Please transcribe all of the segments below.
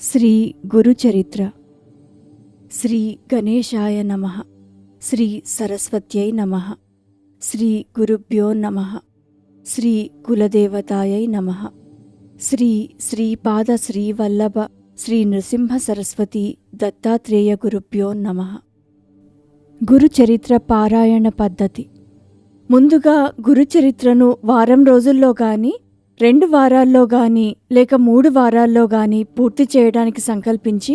శ్రీ గురుచరిత్ర. శ్రీ గణేశాయ నమ. శ్రీ సరస్వత్యై నమ. శ్రీ గురుభ్యో నమ. శ్రీ కులదేవతాయై నమ. శ్రీ శ్రీపాద శ్రీవల్లభ శ్రీ నృసింహ సరస్వతి దత్తాత్రేయ గురుభ్యో నమ. గురుచరిత్ర పారాయణ పద్ధతి. ముందుగా గురుచరిత్రను వారం రోజుల్లో కానీ రెండు వారాల్లో గాని లేక మూడు వారాల్లో గాని పూర్తి చేయడానికి సంకల్పించి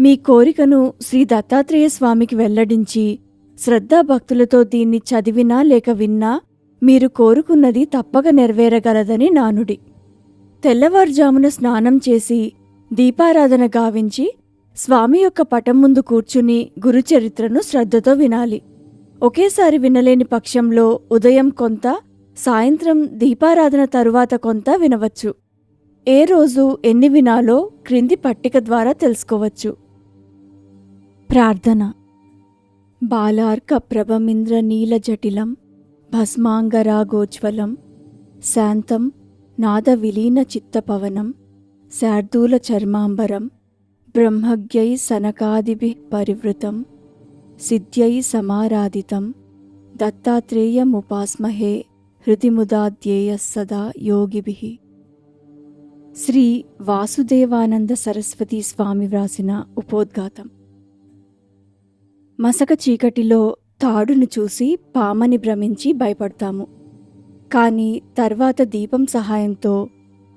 మీ కోరికను శ్రీ దత్తాత్రేయ స్వామికి వెల్లడించి శ్రద్ధాభక్తులతో దీన్ని చదివినా లేక విన్నా మీరు కోరుకున్నది తప్పక నెరవేరగలదని నానుడి. తెల్లవారుజామున స్నానం చేసి దీపారాధన గావించి స్వామి యొక్క పటం ముందు కూర్చుని గురుచరిత్రను శ్రద్ధతో వినాలి. ఒకేసారి వినలేని పక్షంలో ఉదయం కొంత సాయంత్రం దీపారాధన తరువాత కొంత వినవచ్చు. ఏ రోజు ఎన్ని వినాలో క్రింది పట్టిక ద్వారా తెలుసుకోవచ్చు. ప్రార్థన. బాలార్క ప్రభమింద్ర నీల జటిలం భస్మాంగరాగోజ్వలం శాంతం నాద విలీన చిత్తపవనం శార్దూల చర్మాంబరం బ్రహ్మజ్ఞై సనకాదిభి పరివృతం సిద్ధ్యై సమారాధితం దత్తాత్రేయముపాస్మహే హృదిముదాధ్యేయ సదా యోగిభి శ్రీ వాసుదేవానంద సరస్వతి స్వామి వ్రాసిన ఉపోద్ఘాతం మసక చీకటిలో తాడును చూసి పామని భ్రమించి భయపడతాము. కాని తర్వాత దీపం సహాయంతో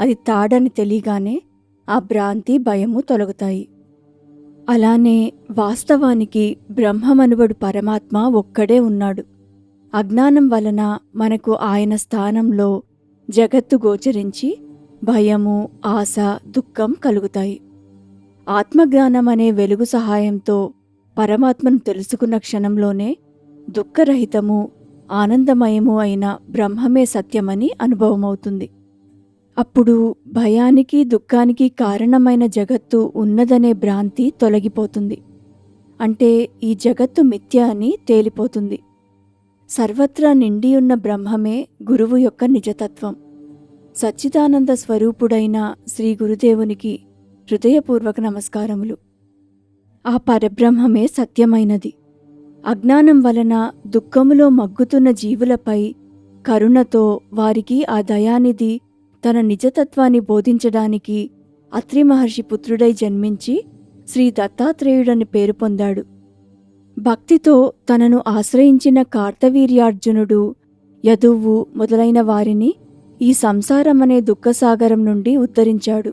అది తాడని తెలియగానే ఆ భ్రాంతి భయము తొలగుతాయి. అలానే వాస్తవానికి బ్రహ్మమనువడు పరమాత్మ ఒక్కడే ఉన్నాడు. అజ్ఞానం వలన మనకు ఆయన స్థానంలో జగత్తు గోచరించి భయము ఆశ దుఃఖం కలుగుతాయి. ఆత్మజ్ఞానం అనే వెలుగు సహాయంతో పరమాత్మను తెలుసుకున్న క్షణంలోనే దుఃఖరహితము ఆనందమయము అయిన బ్రహ్మమే సత్యమని అనుభవమవుతుంది. అప్పుడు భయానికి దుఃఖానికి కారణమైన జగత్తు ఉన్నదనే భ్రాంతి తొలగిపోతుంది. అంటే ఈ జగత్తు మిథ్య అని తేలిపోతుంది. సర్వత్రా నిండియున్న బ్రహ్మమే గురువు యొక్క నిజతత్వం. సచ్చిదానంద స్వరూపుడైన శ్రీ గురుదేవునికి హృదయపూర్వక నమస్కారములు. ఆ పరబ్రహ్మమే సత్యమైనది. అజ్ఞానం వలన దుఃఖములో మగ్గుతున్న జీవులపై కరుణతో వారికి ఆ దయానిధి తన నిజతత్వాన్ని బోధించడానికి అత్రి మహర్షి పుత్రుడై జన్మించి శ్రీ దత్తాత్రేయుడని పేరు పొందాడు. భక్తితో తనను ఆశ్రయించిన కార్తవీర్యార్జునుడు యదువు మొదలైన వారిని ఈ సంసారమనే దుఃఖసాగరం నుండి ఉద్ధరించాడు.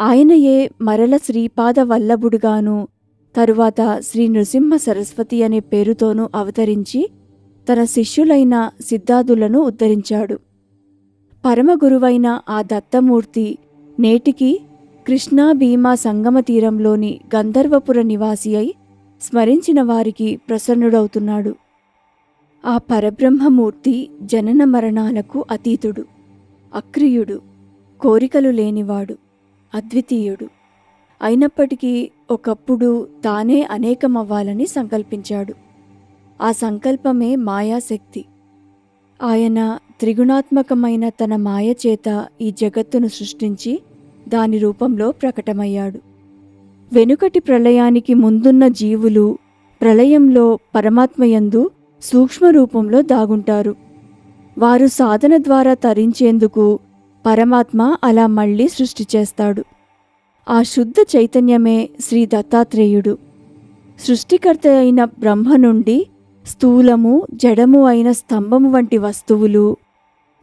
ఆయనయే మరల శ్రీపాద వల్లభుడుగాను తరువాత శ్రీ నృసింహ సరస్వతి అనే పేరుతోనూ అవతరించి తన శిష్యులైన సిద్ధాదులను ఉద్ధరించాడు. పరమగురువైన ఆ దత్తమూర్తి నేటికి కృష్ణా భీమా సంగమ తీరంలోని గంధర్వపుర నివాసి అయి స్మరించిన వారికి ప్రసన్నుడవుతున్నాడు. ఆ పరబ్రహ్మమూర్తి జనన మరణాలకు అతీతుడు. అక్రియుడు కోరికలు లేనివాడు అద్వితీయుడు. అయినప్పటికీ ఒకప్పుడు తానే అనేకమవ్వాలని సంకల్పించాడు. ఆ సంకల్పమే మాయాశక్తి. ఆయన త్రిగుణాత్మకమైన తన మాయ చేత ఈ జగత్తును సృష్టించి దాని రూపంలో ప్రకటమయ్యాడు. వెనుకటి ప్రళయానికి ముందున్న జీవులు ప్రళయంలో పరమాత్మయందు సూక్ష్మ రూపంలో దాగుంటారు. వారు సాధన ద్వారా తరించేందుకు పరమాత్మ అలా మళ్ళీ సృష్టి చేస్తాడు. ఆ శుద్ధ చైతన్యమే శ్రీ దత్తాత్రేయుడు. సృష్టికర్త అయిన బ్రహ్మ నుండి స్థూలము జడము అయిన స్తంభము వంటి వస్తువులు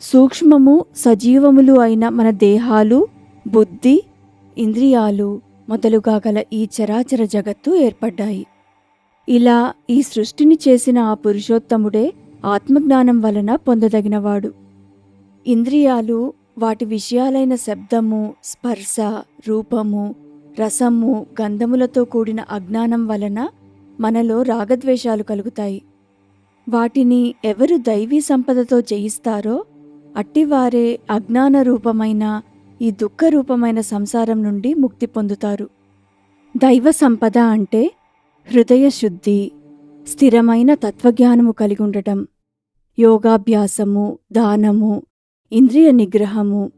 సూక్ష్మము సజీవములు అయిన మన దేహాలు బుద్ధి ఇంద్రియాలు మొదలుగా గల ఈ చరాచర జగత్తు ఏర్పడ్డాయి. ఇలా ఈ సృష్టిని చేసిన ఆ పురుషోత్తముడే ఆత్మజ్ఞానం వలన పొందదగినవాడు. ఇంద్రియాలు వాటి విషయాలైన శబ్దము స్పర్శ రూపము రసము గంధములతో కూడిన అజ్ఞానం వలన మనలో రాగద్వేషాలు కలుగుతాయి. వాటిని ఎవరు దైవీ సంపదతో జయిస్తారో అట్టివారే అజ్ఞాన రూపమైన ఈ దుఃఖ రూపమైన సంసారం నుండి ముక్తి పొందుతారు. దైవ సంపద అంటే హృదయ శుద్ధి స్థిరమైన తత్వజ్ఞానము కలిగి ఉండటం. యోగాభ్యాసము దానము ఇంద్రియ నిగ్రహము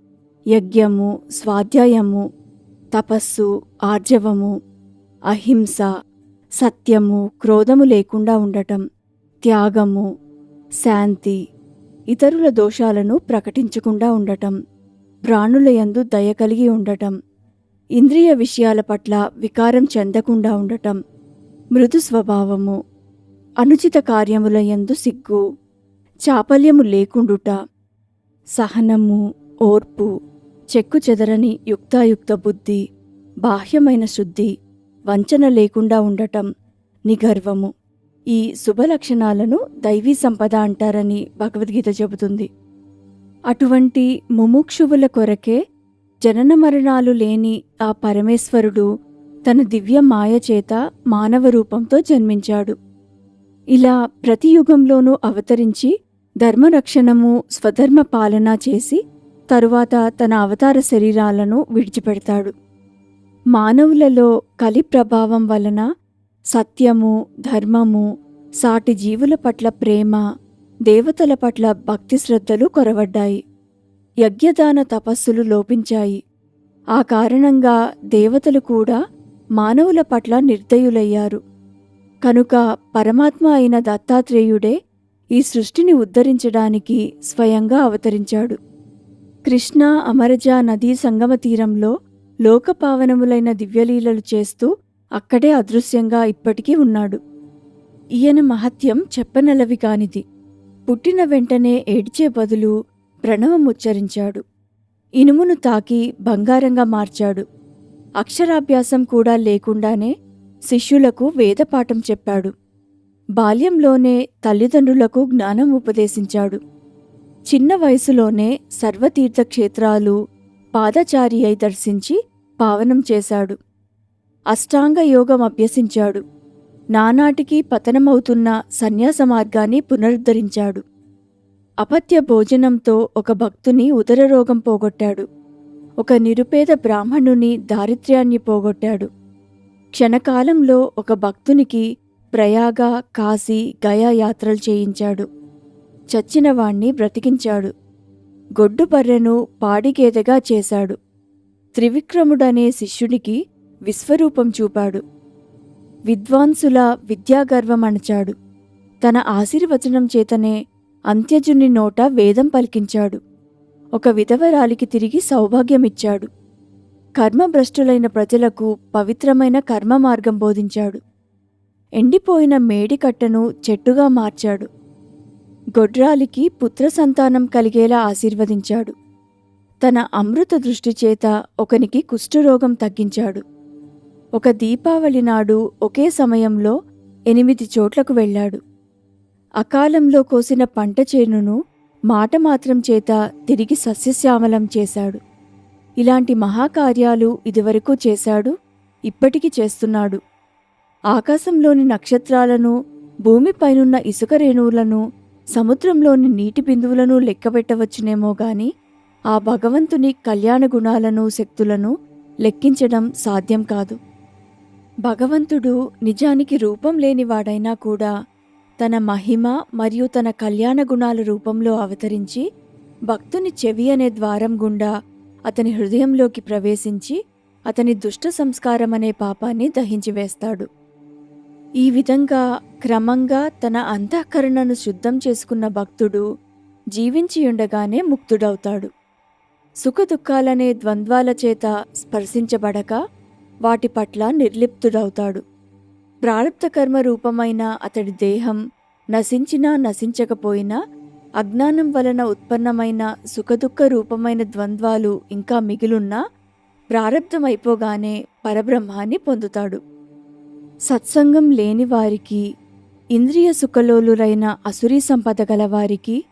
యజ్ఞము స్వాధ్యాయము తపస్సు ఆర్జవము అహింస సత్యము క్రోధము లేకుండా ఉండటం. త్యాగము శాంతి ఇతరుల దోషాలను ప్రకటించకుండా ఉండటం. ప్రాణులయందు దయ కలిగి ఉండటం ఇంద్రియ విషయాల పట్ల వికారం చెందకుండా ఉండటం మృదు స్వభావము అనుచిత కార్యముల యందు సిగ్గు చాపల్యము లేకుండుట సహనము ఓర్పు చెక్కు చెదరని యుక్తాయుక్త బుద్ధి బాహ్యమైన శుద్ధి వంచన లేకుండా ఉండటం నిగర్వము. ఈ శుభలక్షణాలను దైవీ సంపద అంటారని భగవద్గీత చెబుతుంది. అటువంటి ముముక్షువుల కొరకే జనన మరణాలు లేని ఆ పరమేశ్వరుడు తన దివ్య మాయ చేత మానవ రూపంతో జన్మించాడు. ఇలా ప్రతి యుగంలోనూ అవతరించి ధర్మరక్షణము స్వధర్మ పాలన చేసి తరువాత తన అవతార శరీరాలను విడిచిపెడతాడు. మానవులలో కలి ప్రభావం వలన సత్యము ధర్మము సాటి జీవుల పట్ల ప్రేమ దేవతల పట్ల భక్తి శ్రద్ధలు కొరవడ్డాయి. యజ్ఞదాన తపస్సులు లోపించాయి. ఆ కారణంగా దేవతలు కూడా మానవుల పట్ల నిర్దయులయ్యారు. కనుక పరమాత్మ అయిన దత్తాత్రేయుడే ఈ సృష్టిని ఉద్ధరించడానికి స్వయంగా అవతరించాడు. కృష్ణా అమరజా నదీ సంగమ తీరంలో లోకపావనములైన దివ్యలీలలు చేస్తూ అక్కడే అదృశ్యంగా ఇప్పటికీ ఉన్నాడు. ఈయన మహత్యం చెప్పనలవి కానిది. పుట్టిన వెంటనే ఏడ్చే బదులు ప్రణవముచ్చరించాడు ఇనుమును తాకి బంగారంగా మార్చాడు. అక్షరాభ్యాసం కూడా లేకుండానే శిష్యులకు వేదపాఠం చెప్పాడు. బాల్యంలోనే తల్లిదండ్రులకు జ్ఞానం ఉపదేశించాడు. చిన్న వయసులోనే సర్వతీర్థక్షేత్రాలు పాదచారి అయి దర్శించి పావనం చేశాడు. అష్టాంగ యోగం అభ్యసించాడు. నానాటికి పతనమవుతున్న సన్యాస మార్గాన్ని పునరుద్ధరించాడు. అపత్య భోజనంతో ఒక భక్తుని ఉదరరోగం పోగొట్టాడు. ఒక నిరుపేద బ్రాహ్మణుని దారిద్ర్యాన్ని పోగొట్టాడు. క్షణకాలంలో ఒక భక్తునికి ప్రయాగ కాశీ గయా యాత్రలు చేయించాడు. చచ్చినవాణ్ణి బ్రతికించాడు. గొడ్డు బర్రెను పాడిగేదెగా చేశాడు. త్రివిక్రముడనే శిష్యునికి విశ్వరూపం చూపాడు. విద్వాంసుల విద్యాగర్వం అణచాడు తన ఆశీర్వచనం చేతనే అంత్యజుని నోట వేదం పలికించాడు. ఒక విధవరాలికి తిరిగి సౌభాగ్యమిచ్చాడు. కర్మభ్రష్టులైన ప్రజలకు పవిత్రమైన కర్మ మార్గం బోధించాడు. ఎండిపోయిన మేడికట్టను చెట్టుగా మార్చాడు. గొడ్రాలికి పుత్ర సంతానం కలిగేలా ఆశీర్వదించాడు. తన అమృత దృష్టి చేత ఒకనికి కుష్ఠరోగం తగ్గించాడు. ఒక దీపావళి నాడు ఒకే సమయంలో ఎనిమిది చోట్లకు వెళ్ళాడు. అకాలంలో కోసిన పంట చేనును మాట మాత్రం చేత తిరిగి సస్యశ్యామలం చేశాడు. ఇలాంటి మహాకార్యాలు ఇదివరకు చేశాడు ఇప్పటికీ చేస్తున్నాడు. ఆకాశంలోని నక్షత్రాలను భూమిపైనున్న ఇసుక రేణువులను సముద్రంలోని నీటి బిందువులను లెక్కబెట్టవచ్చునేమో గాని ఆ భగవంతుని కళ్యాణ గుణాలను శక్తులను లెక్కించడం సాధ్యం కాదు. భగవంతుడు నిజానికి రూపం లేనివాడైనా కూడా తన మహిమ మరియు తన కళ్యాణ గుణాల రూపంలో అవతరించి భక్తుని చెవి అనే ద్వారం గుండా అతని హృదయంలోకి ప్రవేశించి అతని దుష్ట సంస్కారం అనే పాపాన్ని దహించివేస్తాడు ఈ విధంగా క్రమంగా తన అంతఃకరణను శుద్ధం చేసుకున్న భక్తుడు జీవించియుండగానే ముక్తుడవుతాడు. సుఖదుఖాలనే ద్వంద్వాల చేత స్పర్శించబడక వాటి పట్ల నిర్లిప్తుడవుతాడు. ప్రారబ్ధ కర్మ రూపమైన అతడి దేహం నశించినా నశించకపోయినా అజ్ఞానం వలన ఉత్పన్నమైన సుఖదుఖ రూపమైన ద్వంద్వాలు ఇంకా మిగిలున్నా ప్రారబ్ధమైపోగానే పరబ్రహ్మాన్ని పొందుతాడు. సత్సంగం లేని వారికి ఇంద్రియ సుఖలోలురైన అసురీ సంపద గల వారికి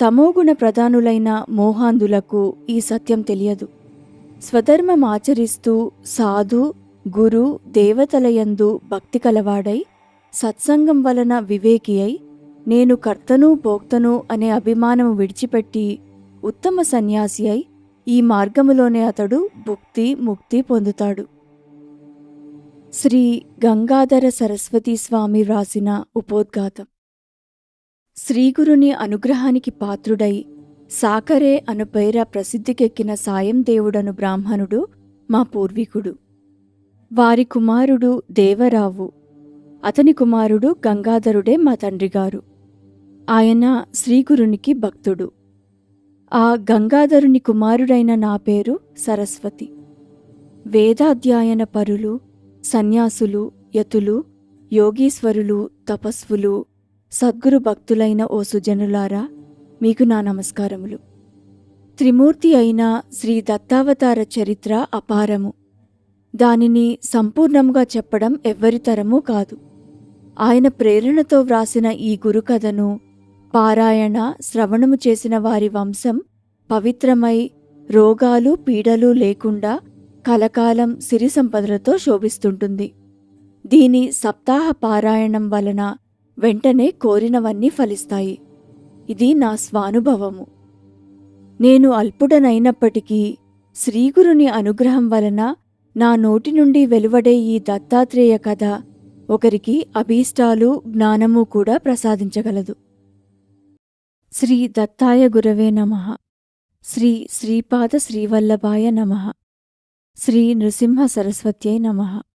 తమోగుణ ప్రధానులైన మోహాంధులకు ఈ సత్యం తెలియదు. స్వధర్మం ఆచరిస్తూ సాధు గురు దేవతలయందు భక్తి కలవాడై సత్సంగం వలన వివేకి అయి నేను కర్తను భోక్తను అనే అభిమానము విడిచిపెట్టి ఉత్తమ సన్యాసి అయి ఈ మార్గములోనే అతడు భుక్తి ముక్తి పొందుతాడు. శ్రీ గంగాధర సరస్వతీ స్వామి వ్రాసిన ఉపోద్ఘాతం. శ్రీగురుని అనుగ్రహానికి పాత్రుడై సాకరే అను పేర ప్రసిద్ధికెక్కిన సాయం దేవుడను బ్రాహ్మణుడు మా పూర్వీకుడు. వారి కుమారుడు దేవరావు. అతని కుమారుడు గంగాధరుడే మా తండ్రిగారు. ఆయన శ్రీగురునికి భక్తుడు. ఆ గంగాధరుని కుమారుడైన నా పేరు సరస్వతి. వేదాధ్యయన పరులు సన్యాసులు యతులు యోగీశ్వరులు తపస్వులు సద్గురు భక్తులైన ఓ సుజనులారా మీకు నా నమస్కారములు. త్రిమూర్తి అయిన శ్రీ దత్తావతార చరిత్ర అపారము. దానిని సంపూర్ణంగా చెప్పడం ఎవ్వరితరమూ కాదు. ఆయన ప్రేరణతో వ్రాసిన ఈ గురుకథను పారాయణ శ్రవణము చేసిన వారి వంశం పవిత్రమై రోగాలు పీడలు లేకుండా కలకాలం సిరి సంపదలతో శోభిస్తుంటుంది. దీని సప్తాహ పారాయణం వలన వెంటనే కోరినవన్నీ ఫలిస్తాయి. ఇది నా స్వానుభవము. నేను అల్పుడనైనప్పటికీ శ్రీగురుని అనుగ్రహం వలన నా నోటి నుండి వెలువడే ఈ దత్తాత్రేయ కథ ఒకరికి అభీష్టాలు జ్ఞానము కూడా ప్రసాదించగలదు. శ్రీ దత్తాయ గురవే నమ. శ్రీ శ్రీపాద శ్రీవల్లభాయ నమ. శ్రీ నృసింహ సరస్వత్యై నమః.